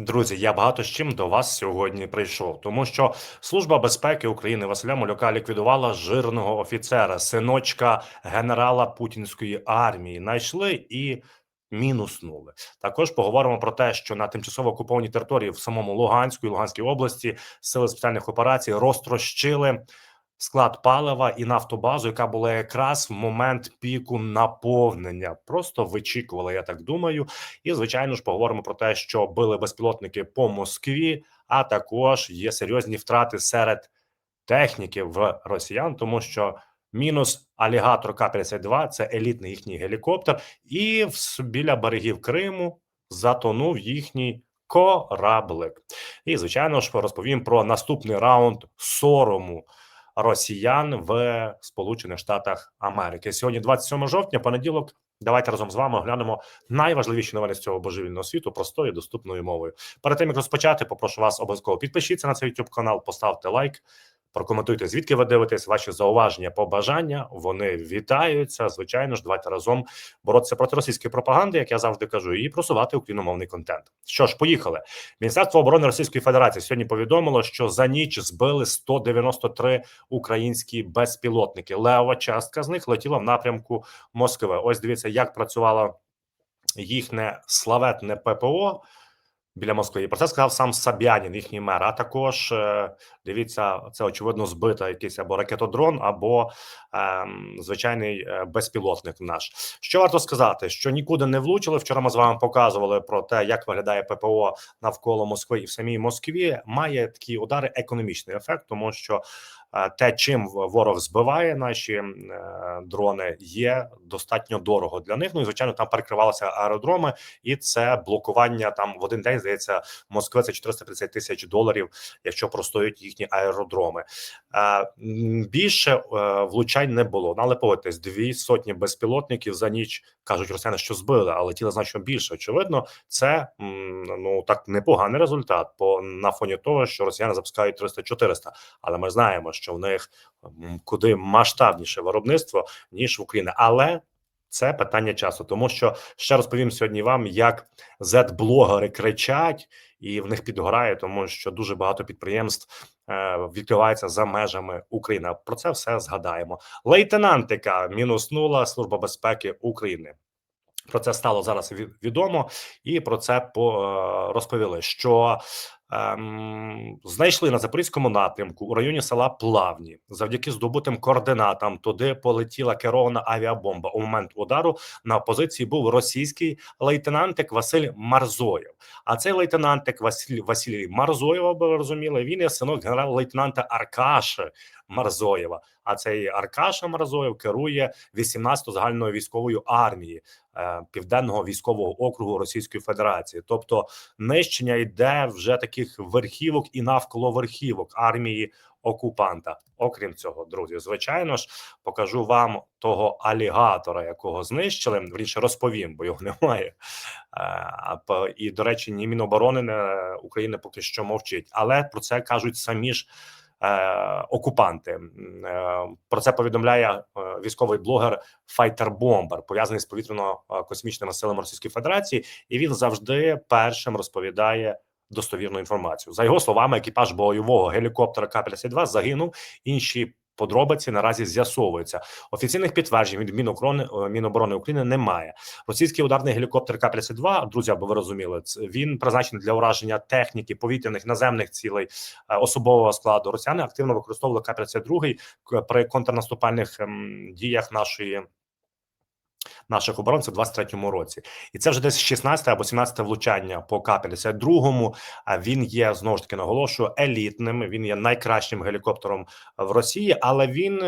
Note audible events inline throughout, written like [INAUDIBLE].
Друзі, я багато з чим до вас сьогодні прийшов, тому що Служба безпеки України Василя Малюка ліквідувала жирного офіцера, синочка генерала путінської армії. Найшли і мінуснули. Також поговоримо про те, що на тимчасово окупованій території в самому Луганську і Луганській області сили спеціальних операцій розтрощили склад палива і нафтобазу, яка була якраз в момент піку наповнення. Просто вичікували, я так думаю. І звичайно ж поговоримо про те, що били безпілотники по Москві, а також є серйозні втрати серед техніки в росіян, тому що. Мінус алігатор К-52 – це елітний їхній гелікоптер, і в, біля берегів Криму затонув їхній кораблик. І звичайно ж розповім про наступний раунд сорому росіян в Сполучених Штатах Америки. Сьогодні, 27 жовтня, понеділок. Давайте разом з вами оглянемо найважливіші новини з цього божевільного світу простою доступною мовою. Перед тим як розпочати, попрошу вас обов'язково підпишіться на цей YouTube канал, поставте лайк. Прокоментуйте, звідки ви дивитесь ваші зауваження, побажання. Вони вітаються. Звичайно ж, давайте разом боротися проти російської пропаганди, як я завжди кажу, і просувати україномовний контент. Що ж, поїхали. Міністерство оборони Російської Федерації сьогодні повідомило, що за ніч збили 193 українські безпілотники. Лева частка з них летіла в напрямку Москви. Ось дивіться, як працювало їхнє славетне ППО біля Москви. І про це сказав сам Сабянін, їхній мер. А також е, дивіться, це очевидно збита якийсь або ракетодрон, або е, звичайний е, безпілотник. Наш що варто сказати, що нікуди не влучили. Вчора ми з вами показували про те, як виглядає ППО навколо Москви і в самій Москві. Має такі удари економічний ефект, тому що те, чим ворог збиває наші е, дрони, є достатньо дорого для них. Ну і звичайно, там перекривалися аеродроми, і це блокування там в один день здається Москва це 450 тисяч доларів, якщо простоють їхні аеродроми. Більше е, влучань не було. Ну, але погодьтесь, дві сотні безпілотників за ніч кажуть росіяни, що збили, але тіла значно більше. Очевидно, це ну так непоганий результат. По на фоні того, що росіяни запускають 300-400. Але ми знаємо, що в них куди масштабніше виробництво ніж в Україні, але це питання часу, тому що ще розповім сьогодні вам, як зет-блогери кричать, і в них підгорає, тому що дуже багато підприємств е, відкриваються за межами України. Про це все згадаємо. Лейтенантика мінуснула служба безпеки України. Про це стало зараз відомо, і про це по е, розповіли. Що ем, знайшли на запорізькому напрямку у районі села Плавні, завдяки здобутим координатам. Туди полетіла керована авіабомба. У момент удару на позиції був російський лейтенантик Василь Марзоєв. А цей лейтенантик Василь Василій Марзоєва, ви розуміли, він є синок генерал-лейтенанта Аркаши Марзоєва. А цей Аркаша Марзоєв керує 18-ю загальною військовою армії е, південного військового округу Російської Федерації. Тобто нищення йде вже таких верхівок і навколо верхівок армії окупанта. Окрім цього, друзі, звичайно ж, покажу вам того алігатора, якого знищили. Вріше розповім, бо його немає. Е, і до речі, ні Міноборони України поки що мовчить, але про це кажуть самі ж. Е, окупанти. Е, про це повідомляє е, військовий блогер Файтер Бомбер, пов'язаний з повітряно-космічними силами Російської Федерації, і він завжди першим розповідає. Достовірну інформацію за його словами, екіпаж бойового гелікоптера К-52 загинув. Інші Подробиці наразі з'ясовуються. Офіційних підтверджень від Мінохорони е, Міноборони України немає. Російський ударний гелікоптер К-32, друзі, аби ви розуміли, він призначений для ураження техніки повітряних наземних цілей е, особового складу. Росіяни активно використовували К-32 при контрнаступальних ем, діях нашої наших оборонців у 23-му році, і це вже десь 16 або 17 влучання по К-52. А він є знову ж таки наголошую елітним. Він є найкращим гелікоптером в Росії, але він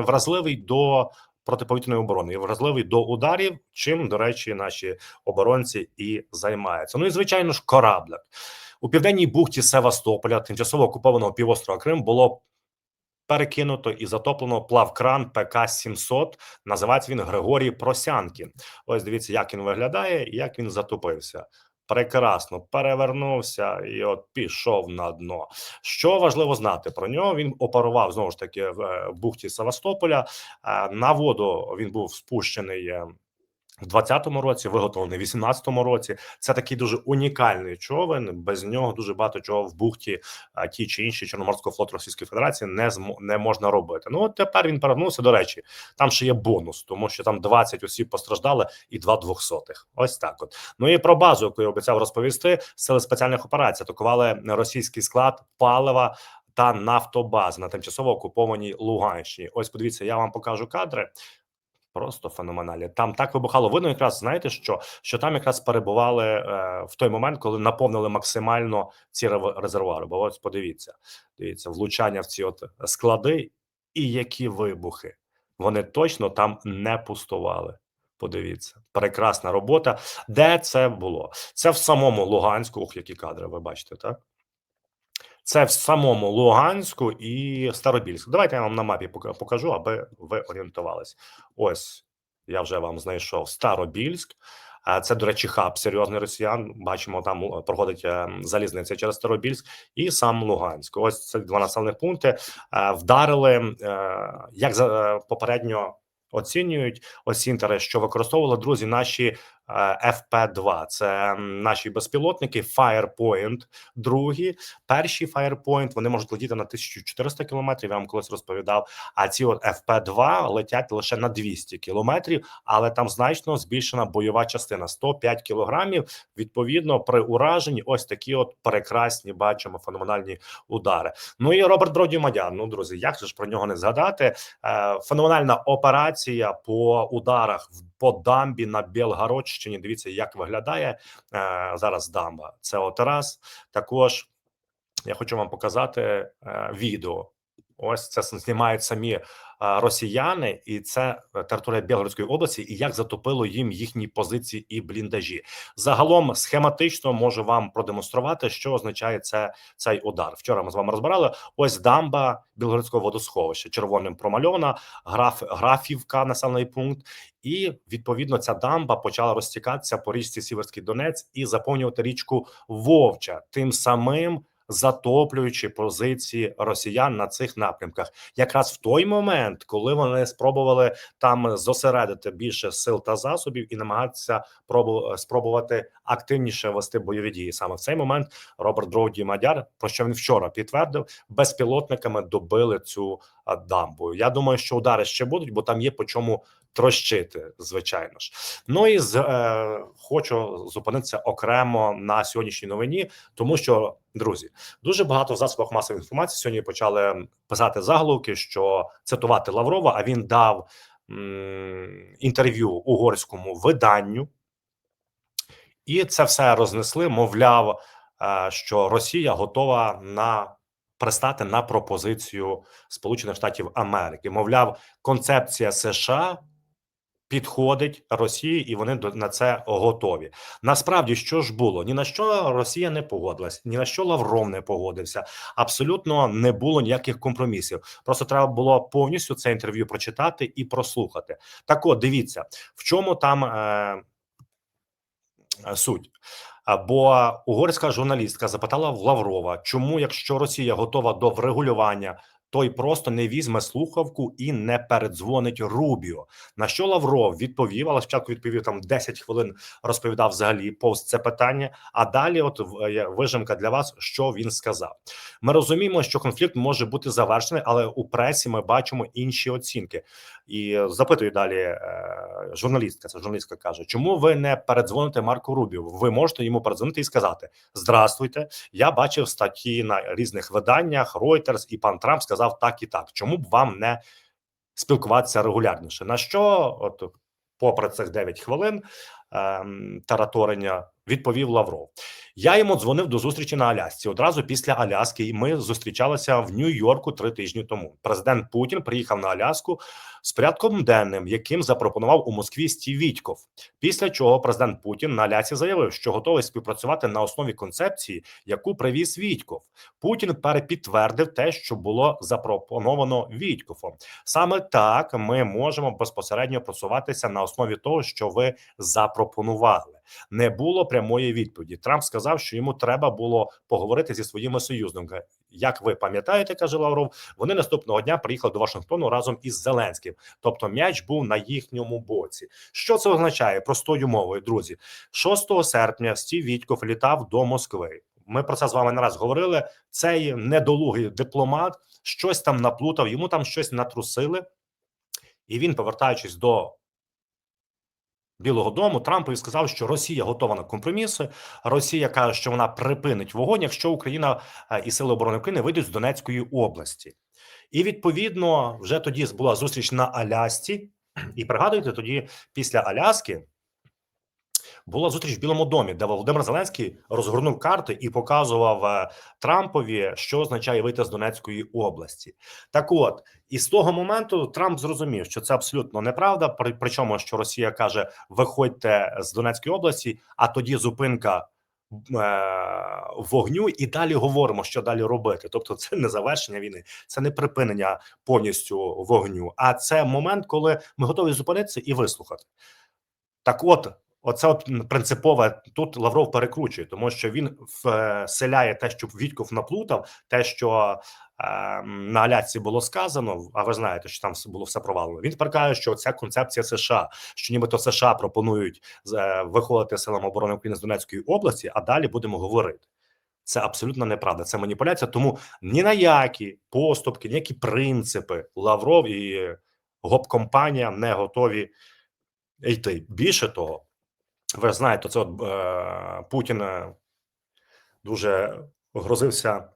вразливий до протиповітряної оборони і вразливий до ударів. Чим до речі, наші оборонці і займаються. Ну і звичайно ж, кораблик у південній бухті Севастополя, тимчасово окупованого півострова Крим, було перекинуто і затоплено плавкран ПК 700 Називається він Григорій Просянкін. Ось дивіться, як він виглядає і як він затопився. Прекрасно перевернувся і от пішов на дно. Що важливо знати про нього? Він оперував знову ж таки в е, бухті Севастополя. Е, на воду він був спущений е, в 20-му році, виготовлений в 18-му році. Це такий дуже унікальний човен. Без нього дуже багато чого в бухті а, ті чи інші Чорноморського флоту Російської Федерації не не можна робити. Ну от тепер він повернувся. До речі, там ще є бонус, тому що там 20 осіб постраждали і два двохсотих. Ось так. От ну і про базу, яку я обіцяв розповісти, сили спеціальних операцій атакували російський склад палива. Та нафтобази на тимчасово окупованій Луганщині. Ось подивіться, я вам покажу кадри. Просто феноменальні. Там так вибухало. Видно, якраз знаєте, що що там якраз перебували е, в той момент, коли наповнили максимально ці резервуари. Бо ось подивіться, дивіться, влучання в ці от склади, і які вибухи. Вони точно там не пустували. Подивіться, прекрасна робота. Де це було? Це в самому Луганську. Ух, які кадри, ви бачите, так? Це в самому Луганську і Старобільську. Давайте я вам на мапі покажу, аби ви орієнтувались. Ось я вже вам знайшов Старобільськ. Це, до речі, хаб серйозний росіян. Бачимо, там е, проходить е, залізниця через Старобільськ і сам Луганськ. Ось це два населені пункти. Вдарили, е, як попередньо оцінюють осінтери, що використовували друзі наші FP2. Це наші безпілотники Firepoint, другі. Перші Firepoint, вони можуть летіти на 1400 кілометрів. Я вам колись розповідав. А ці от FP2 летять лише на 200 кілометрів, але там значно збільшена бойова частина 105 кілограмів. Відповідно, при ураженні ось такі от прекрасні бачимо феноменальні удари. Ну і Роберт Броді Мадян. Ну друзі, як же ж про нього не згадати? Е, феноменальна операція по ударах по дамбі на Білгородщині. Дивіться, як виглядає е, зараз дамба. Це от раз. Також я хочу вам показати е, відео. Ось це знімають самі росіяни, і це територія Білгородської області, і як затопило їм їхні позиції і бліндажі. Загалом схематично можу вам продемонструвати, що означає це цей удар. Вчора ми з вами розбирали. Ось дамба Білгородського водосховища червоним промальована, граф графівка, населений пункт. І відповідно ця дамба почала розтікатися по річці Сіверський Донець і заповнювати річку Вовча, тим самим затоплюючи позиції росіян на цих напрямках, якраз в той момент, коли вони спробували там зосередити більше сил та засобів і намагатися пробу- спробувати активніше вести бойові дії. Саме в цей момент Роберт Дроуді Мадяр, про що він вчора підтвердив, безпілотниками добили цю дамбу. Я думаю, що удари ще будуть, бо там є по чому трощити, звичайно ж. Ну і з е, хочу зупинитися окремо на сьогоднішній новині, тому що друзі, дуже багато в засобах масової інформації сьогодні почали писати заголовки, що цитувати Лаврова. А він дав м, інтерв'ю угорському виданню, і це все рознесли. Мовляв, е, що Росія готова на пристати на пропозицію Сполучених Штатів Америки. Мовляв, концепція США підходить Росії, і вони на це готові. Насправді, що ж було? Ні на що Росія не погодилась, ні на що Лавров не погодився. Абсолютно не було ніяких компромісів. Просто треба було повністю це інтерв'ю прочитати і прослухати. Так, от дивіться, в чому там е, е, суть. Бо угорська журналістка запитала в Лаврова, чому, якщо Росія готова до врегулювання, той просто не візьме слухавку і не передзвонить Рубіо. На що Лавров відповів, але спочатку відповів там 10 хвилин, розповідав взагалі повз це питання. А далі, от е, вижимка для вас, що він сказав. Ми розуміємо, що конфлікт може бути завершений, але у пресі ми бачимо інші оцінки. І запитую далі е, журналістка. Це журналістка каже: чому ви не передзвоните Марку Рубіо? Ви можете йому передзвонити і сказати: Здравствуйте, я бачив статті на різних виданнях. Reuters і пан Трамп сказав так і так. Чому б вам не спілкуватися регулярніше? На що, от попри цих 9 хвилин е, тараторення, відповів Лавров. Я йому дзвонив до зустрічі на Алясці. Одразу після Аляски і ми зустрічалися в Нью-Йорку три тижні тому. Президент Путін приїхав на Аляску з порядком денним, яким запропонував у Москві Стів Вітьков. Після чого президент Путін на Алясі заявив, що готовий співпрацювати на основі концепції, яку привіз Вітьков. Путін перепідтвердив те, що було запропоновано Вітьковом. Саме так ми можемо безпосередньо просуватися на основі того, що ви запропонували. Не було прямої відповіді. Трамп сказав, що йому треба було поговорити зі своїми союзниками. Як ви пам'ятаєте, каже Лавров, вони наступного дня приїхали до Вашингтону разом із Зеленським. Тобто, м'яч був на їхньому боці. Що це означає простою мовою, друзі? 6 серпня Стів Вітьков літав до Москви. Ми про це з вами не раз говорили. Цей недолугий дипломат щось там наплутав, йому там щось натрусили, і він, повертаючись до Білого Дому, Трампові сказав, що Росія готова на компроміси. Росія каже, що вона припинить вогонь, якщо Україна е, і Сили оборони України вийдуть з Донецької області. І відповідно вже тоді була зустріч на Алясці. І пригадуєте, тоді після Аляски була зустріч в Білому домі, де Володимир Зеленський розгорнув карти і показував е, Трампові, що означає вийти з Донецької області. Так, от і з того моменту Трамп зрозумів, що це абсолютно неправда. Причому, що Росія каже: виходьте з Донецької області, а тоді зупинка. е, Вогню і далі говоримо, що далі робити. Тобто, це не завершення війни, це не припинення повністю вогню, а це момент, коли ми готові зупинитися і вислухати. Так, от Оце от принципове тут Лавров перекручує, тому що він вселяє те, що Вітьков наплутав, те, що е, на Алясці було сказано. А ви знаєте, що там було все провалено. Він тепер що ця концепція США, що нібито США пропонують е, виходити силам оборони України з Донецької області, а далі будемо говорити. Це абсолютно неправда. Це маніпуляція. Тому ні на які поступки, ніякі принципи Лавров і гоп-компанія не готові йти. Більше того. Ви знаєте, це от е, Путін е, дуже грозився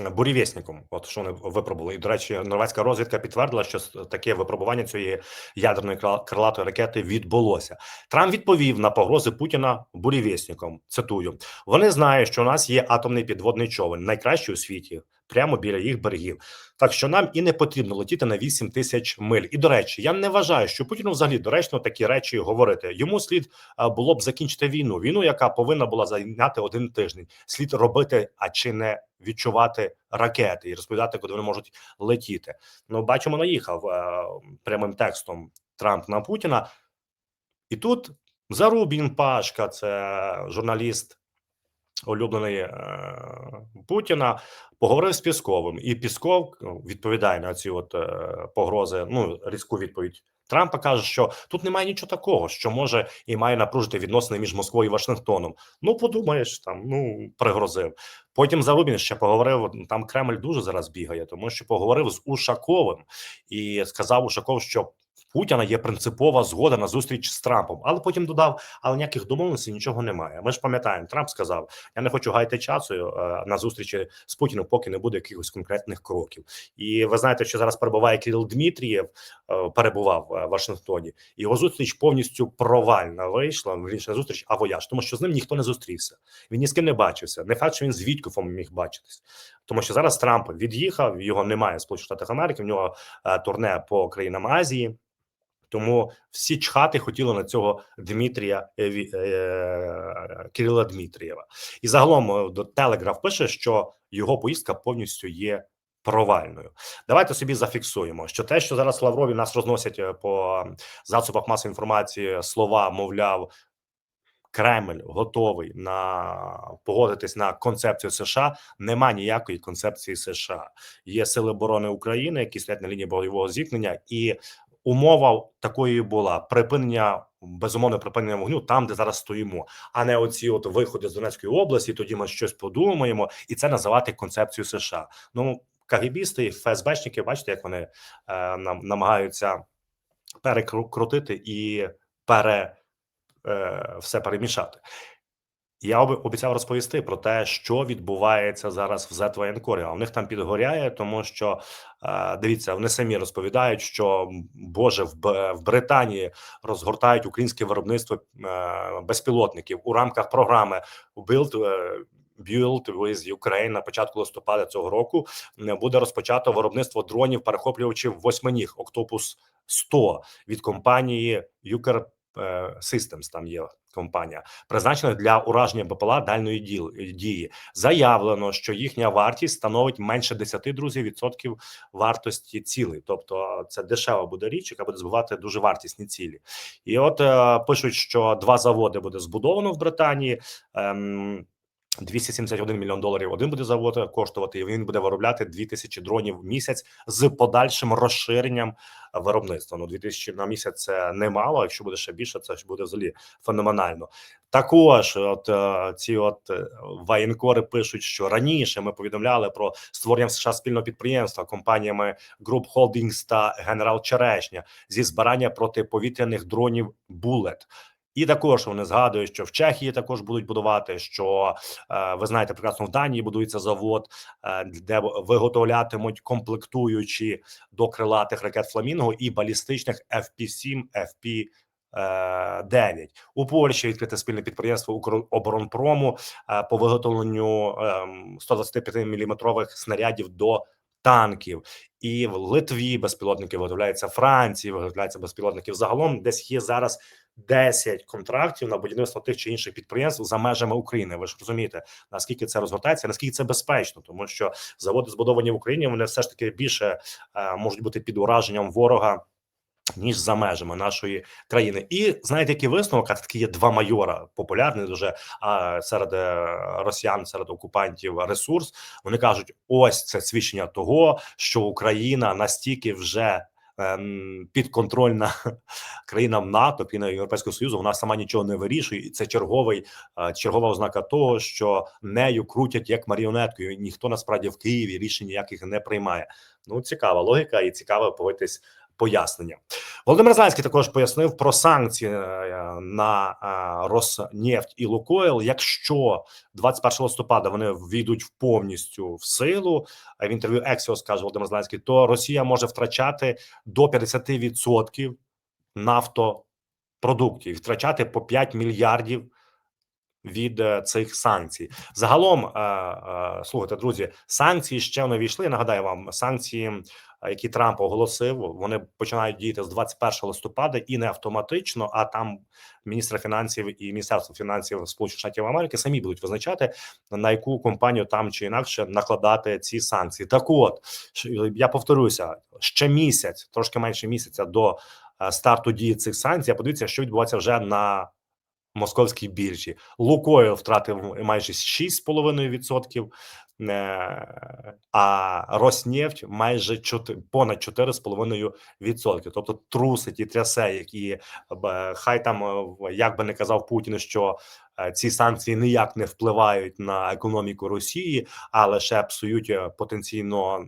бурєвєсніком. От що вони випробували. І, до речі, норвезька розвідка підтвердила, що таке випробування цієї ядерної крилатої ракети відбулося. Трамп відповів на погрози Путіна бурєвєсніком. Цитую: вони знають, що у нас є атомний підводний човен, найкращий у світі, прямо біля їх берегів. Так що нам і не потрібно летіти на 8 тисяч миль. І до речі, я не вважаю, що Путіну взагалі доречно такі речі говорити. Йому слід було б закінчити війну. Війну, яка повинна була зайняти один тиждень. Слід робити, а чи не відчувати ракети і розповідати, куди вони можуть летіти. Ну, бачимо, наїхав е, прямим текстом Трамп на Путіна. І тут Зарубін Пашка, це журналіст улюблений е, Путіна, поговорив з Пісковим, і Пісков ну, відповідає на ці от е, погрози. Ну різку відповідь Трампа каже, що тут немає нічого такого, що може і має напружити відносини між Москвою і Вашингтоном. Ну подумаєш, там ну пригрозив. Потім Зарубін ще поговорив. Там Кремль дуже зараз бігає, тому що поговорив з Ушаковим і сказав Ушаков, що Путіна є принципова згода на зустріч з Трампом, але потім додав, але ніяких домовленостей нічого немає. Ми ж пам'ятаємо, Трамп сказав: я не хочу гаяти часу е, на зустрічі з Путіним, поки не буде якихось конкретних кроків. І ви знаєте, що зараз перебуває Кирил Дмитрієв, е, перебував е, в Вашингтоні. Його зустріч повністю провальна вийшла. Вірніше, не зустріч, а вояж, тому що з ним ніхто не зустрівся. Він ні з ким не бачився. Не факт, що він з Вітькофом міг бачитись, тому що зараз Трамп від'їхав. Його немає в Сполучених Штатах Америки. В нього турне по країнам Азії. Тому всі чхати хотіли на цього Дмитрія е, е, Кирила Дмитрієва. І загалом е, до Телеграф пише, що його поїздка повністю є провальною. Давайте собі зафіксуємо, що те, що зараз Лаврові нас розносять по засобах масової інформації, слова, мовляв. Кремль готовий на погодитись на концепцію США. Нема ніякої концепції США. Є сили оборони України, які стоять на лінії бойового зіткнення, і умова такої була припинення безумовне припинення вогню там, де зараз стоїмо, а не оці от виходи з Донецької області. Тоді ми щось подумаємо, і це називати концепцією США. Ну кагібісти і ФСБшники, бачите, як вони е, нам намагаються перекрутити і пере е, все перемішати. Я обіцяв розповісти про те, що відбувається зараз в Z воєнкорі. А у них там підгоряє, тому що е, дивіться, вони самі розповідають, що Боже, в, Британії розгортають українське виробництво е, безпілотників у рамках програми Build, е, Build with Ukraine на початку листопада цього року буде розпочато виробництво дронів перехоплювачів восьминіг Octopus 100 від компанії Юкер Systems, там є компанія, призначена для ураження БПЛА дальної діл- дії. Заявлено, що їхня вартість становить менше 10 друзів відсотків вартості цілей. Тобто, це дешева буде річ, яка буде збивати дуже вартісні цілі. І от е, пишуть, що два заводи буде збудовано в Британії. Ем, 271 мільйон доларів один буде завод коштувати, і він буде виробляти 2000 дронів в місяць з подальшим розширенням виробництва. Ну 2000 на місяць це немало. Якщо буде ще більше, це буде взагалі феноменально. Також, от е, ці от е, воєнкори пишуть, що раніше ми повідомляли про створення в США спільного підприємства компаніями Group Holdings та Генерал Черешня зі збирання протиповітряних дронів Булет. І також вони згадують, що в Чехії також будуть будувати. Що е, ви знаєте, прекрасно в Данії будується завод, е, де виготовлятимуть комплектуючі до крилатих ракет Фламінго і балістичних FP-7, FP 9 у Польщі відкрите спільне підприємство Укроборонпрому е, по виготовленню ем, 125 мм снарядів до танків, і в Литві безпілотники виготовляються, Франції виготовляються безпілотники. Загалом десь є зараз 10 контрактів на будівництво тих чи інших підприємств за межами України. Ви ж розумієте, наскільки це розгортається, наскільки це безпечно, тому що заводи збудовані в Україні, вони все ж таки більше е, можуть бути під ураженням ворога. Ніж за межами нашої країни, і знаєте, який висновок а такі є два майора популярні дуже а, серед е, росіян, серед окупантів ресурс. Вони кажуть: ось це свідчення того, що Україна настільки вже підконтрольна [LAUGHS] країнам НАТО, країна Європейського Союзу, вона сама нічого не вирішує, і це черговий е, чергова ознака того, що нею крутять як маріонеткою. Ніхто насправді в Києві рішень ніяких не приймає. Ну цікава логіка, і цікаво повитись пояснення. Володимир Зеленський також пояснив про санкції е, на е, Роснефть і Лукойл. Якщо 21 листопада вони війдуть повністю в силу, в інтерв'ю Ексіос каже Володимир Зеленський, то Росія може втрачати до 50% нафтопродуктів, втрачати по 5 мільярдів. Від е, цих санкцій загалом е, е, слухайте, друзі, санкції ще не війшли. Нагадаю вам санкції, е, які Трамп оголосив, вони починають діяти з 21 листопада і не автоматично. А там міністра фінансів і міністерство фінансів Сполучених Штатів Америки самі будуть визначати на яку компанію там чи інакше накладати ці санкції. Так, от я повторюся ще місяць, трошки менше місяця до е, старту дії цих санкцій. Подивіться, що відбувається вже на московській біржі. Лукойл втратив майже 6,5%, е, а Роснефть майже 4, понад 4,5%. Тобто трусить і трясе, які хай там е, як би не казав Путін, що е, ці санкції ніяк не впливають на економіку Росії, а лише псують е, потенційно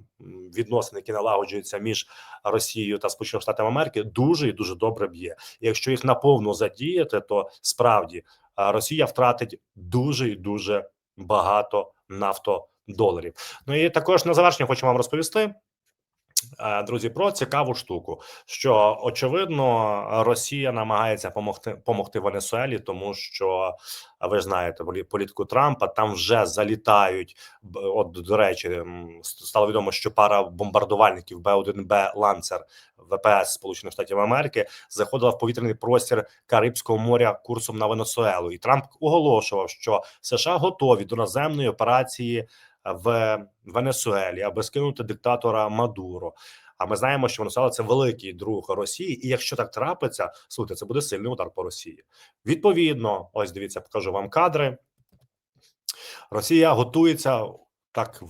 відносини, які налагоджуються між Росією та Сполученими Штатами Америки, дуже і дуже добре б'є. Якщо їх наповну задіяти, то справді Росія втратить дуже і дуже багато нафтодоларів. Ну і також на завершення хочу вам розповісти. Е, Друзі, про цікаву штуку, що очевидно Росія намагається помогти помогти Венесуелі, тому що ви ж знаєте полі- політику Трампа там вже залітають. От до речі, стало відомо, що пара бомбардувальників Б-1Б Ланцер ВПС Сполучених Штатів Америки заходила в повітряний простір Карибського моря курсом на Венесуелу, і Трамп оголошував, що США готові до наземної операції в Венесуелі, аби скинути диктатора Мадуро. А ми знаємо, що Венесуела це великий друг Росії, і якщо так трапиться, слухайте, це буде сильний удар по Росії. Відповідно, ось дивіться, покажу вам кадри. Росія готується так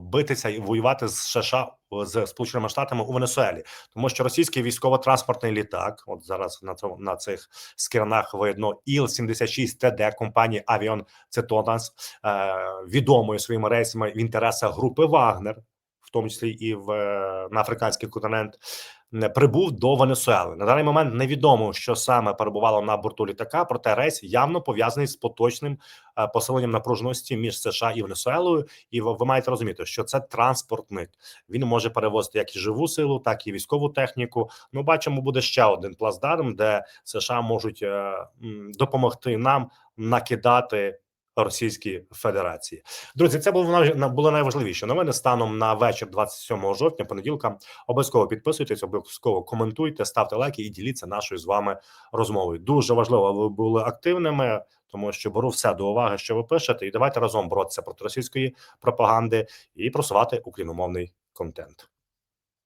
битися і воювати з США з Сполученими Штатами у Венесуелі, тому що російський військово-транспортний літак, от зараз на цьому на цих скірнах видно Іл-76 ТД компанії Авіон Цитонас, е, відомою своїми рейсами в інтересах групи Вагнер, в тому числі і в е, на африканський континент. Не прибув до Венесуели. На даний момент невідомо, що саме перебувало на борту літака, проте рейс явно пов'язаний з поточним е, посиленням напруженості між США і Венесуелою. І ви, ви маєте розуміти, що це транспортник. Він може перевозити як і живу силу, так і військову техніку. Ну, бачимо, буде ще один плацдарм, де США можуть е, допомогти нам накидати Російській Федерації. Друзі, це було було найважливіше новини станом на вечір 27 жовтня, понеділка. Обов'язково підписуйтесь, обов'язково коментуйте, ставте лайки і діліться нашою з вами розмовою. Дуже важливо, ви були активними, тому що беру все до уваги, що ви пишете, і давайте разом боротися проти російської пропаганди і просувати україномовний контент.